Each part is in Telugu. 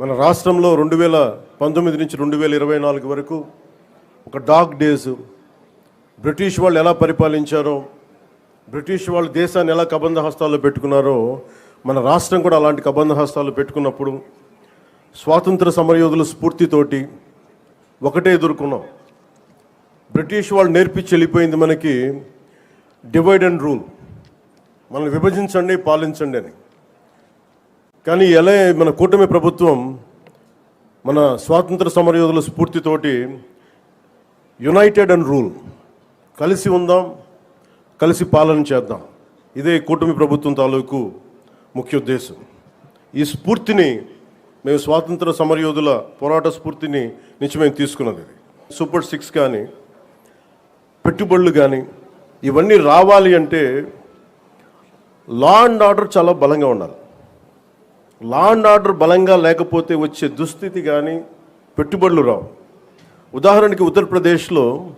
మన రాష్ట్రంలో రెండు వేల పంతొమ్మిది నుంచి రెండు వేల ఇరవై నాలుగు వరకు ఒక డాగ్ డేస్ బ్రిటిష్ వాళ్ళు ఎలా పరిపాలించారో బ్రిటిష్ వాళ్ళు దేశాన్ని ఎలా కబంధ హస్తాల్లో పెట్టుకున్నారో మన రాష్ట్రం కూడా అలాంటి కబంధ హస్తాల్లో పెట్టుకున్నప్పుడు స్వాతంత్ర సమరయోధుల స్ఫూర్తితోటి ఒకటే ఎదుర్కొన్నాం. బ్రిటిష్ వాళ్ళు నేర్పించి వెళ్ళిపోయింది మనకి డివైడ్ అండ్ రూల్. మనల్ని విభజించండి పాలించండి అని. కానీ ఎలా మన కూటమి ప్రభుత్వం మన స్వాతంత్ర సమరయోధుల స్ఫూర్తితోటి యునైటెడ్ అండ్ రూల్. కలిసి ఉందాం కలిసి పాలన చేద్దాం. ఇదే కూటమి ప్రభుత్వం తాలూకు ముఖ్య ఉద్దేశం. ఈ స్ఫూర్తిని మేము స్వాతంత్ర సమరయోధుల పోరాట స్ఫూర్తిని నుంచి మేము తీసుకున్నది సూపర్ సిక్స్ కానీ పెట్టుబడులు కానీ ఇవన్నీ రావాలి అంటే లా అండ్ ఆర్డర్ చాలా బలంగా ఉండాలి. లా అండ్ ఆర్డర్ బలంగా లేకపోతే వచ్చే దుస్థితి కానీ పెట్టుబడులు రావు. ఉదాహరణకి ఉత్తరప్రదేశ్లో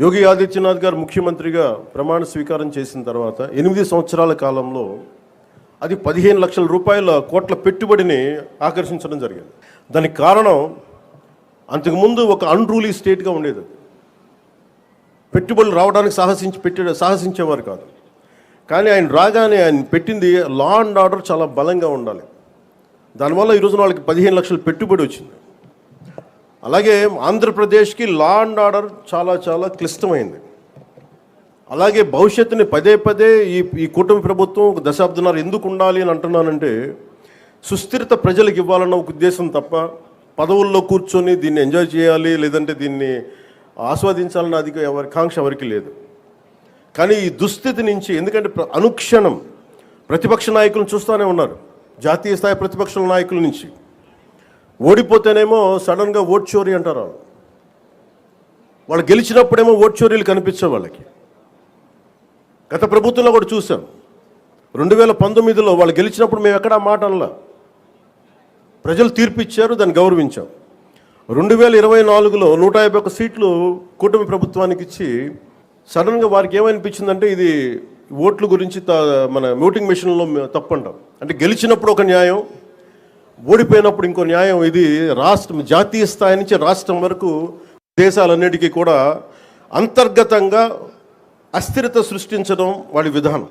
యోగి ఆదిత్యనాథ్ గారు ముఖ్యమంత్రిగా ప్రమాణ స్వీకారం చేసిన తర్వాత ఎనిమిది సంవత్సరాల కాలంలో అది పదిహేను లక్షల రూపాయల కోట్ల పెట్టుబడిని ఆకర్షించడం జరిగింది. దానికి కారణం అంతకుముందు ఒక అన్రూలీ స్టేట్గా ఉండేది. పెట్టుబడులు రావడానికి సాహసించి పెట్టే సాహసించేవారు కాదు. కానీ ఆయన రాగానే ఆయన పెట్టింది లా అండ్ ఆర్డర్ చాలా బలంగా ఉండాలి. దానివల్ల ఈ రోజున వాళ్ళకి పదిహేను లక్షల పెట్టుబడి వచ్చింది. అలాగే ఆంధ్రప్రదేశ్కి లా అండ్ ఆర్డర్ చాలా చాలా క్లిష్టమైంది. అలాగే భవిష్యత్తుని పదే పదే ఈ ఈ కూటమి ప్రభుత్వం ఒక దశాబ్దన్నర ఎందుకు ఉండాలి అని అంటున్నానంటే సుస్థిరత ప్రజలకు ఇవ్వాలన్న ఒక ఉద్దేశం తప్ప పదవుల్లో కూర్చొని దీన్ని ఎంజాయ్ చేయాలి లేదంటే దీన్ని ఆస్వాదించాలన్న అది ఎవరి కాంక్ష ఎవరికి లేదు. కానీ ఈ దుస్థితి నుంచి ఎందుకంటే అనుక్షణం ప్రతిపక్ష నాయకులను చూస్తూనే ఉన్నారు. జాతీయ స్థాయి ప్రతిపక్ష నాయకుల నుంచి. ఓడిపోతేనేమో సడన్గా ఓట్ చోరీ అంటారు వాళ్ళు. వాళ్ళు గెలిచినప్పుడేమో ఓట్ చోరీలు కనిపించవు వాళ్ళకి. గత ప్రభుత్వంలో కూడా చూసాం రెండు వేల పంతొమ్మిదిలో వాళ్ళు గెలిచినప్పుడు మేము ఎక్కడా మాట అనలా. ప్రజలు తీర్పు ఇచ్చారు దాన్ని గౌరవించాం. రెండు వేల ఇరవై నాలుగులో నూట యాభై ఒక్క సీట్లు కూటమి ప్రభుత్వానికి ఇచ్చి సడన్గా వారికి ఏమనిపించిందంటే ఇది ఓట్ల గురించి త- మన ఓటింగ్ మిషన్లో తప్పు అంటే గెలిచినప్పుడు ఒక న్యాయం ఓడిపోయినప్పుడు ఇంకో న్యాయం ఇది రాష్ట్రం జాతీయ స్థాయి నుంచి రాష్ట్రం వరకు దేశాలన్నిటికీ కూడా అంతర్గతంగా అస్థిరత సృష్టించడం వాడి విధానం.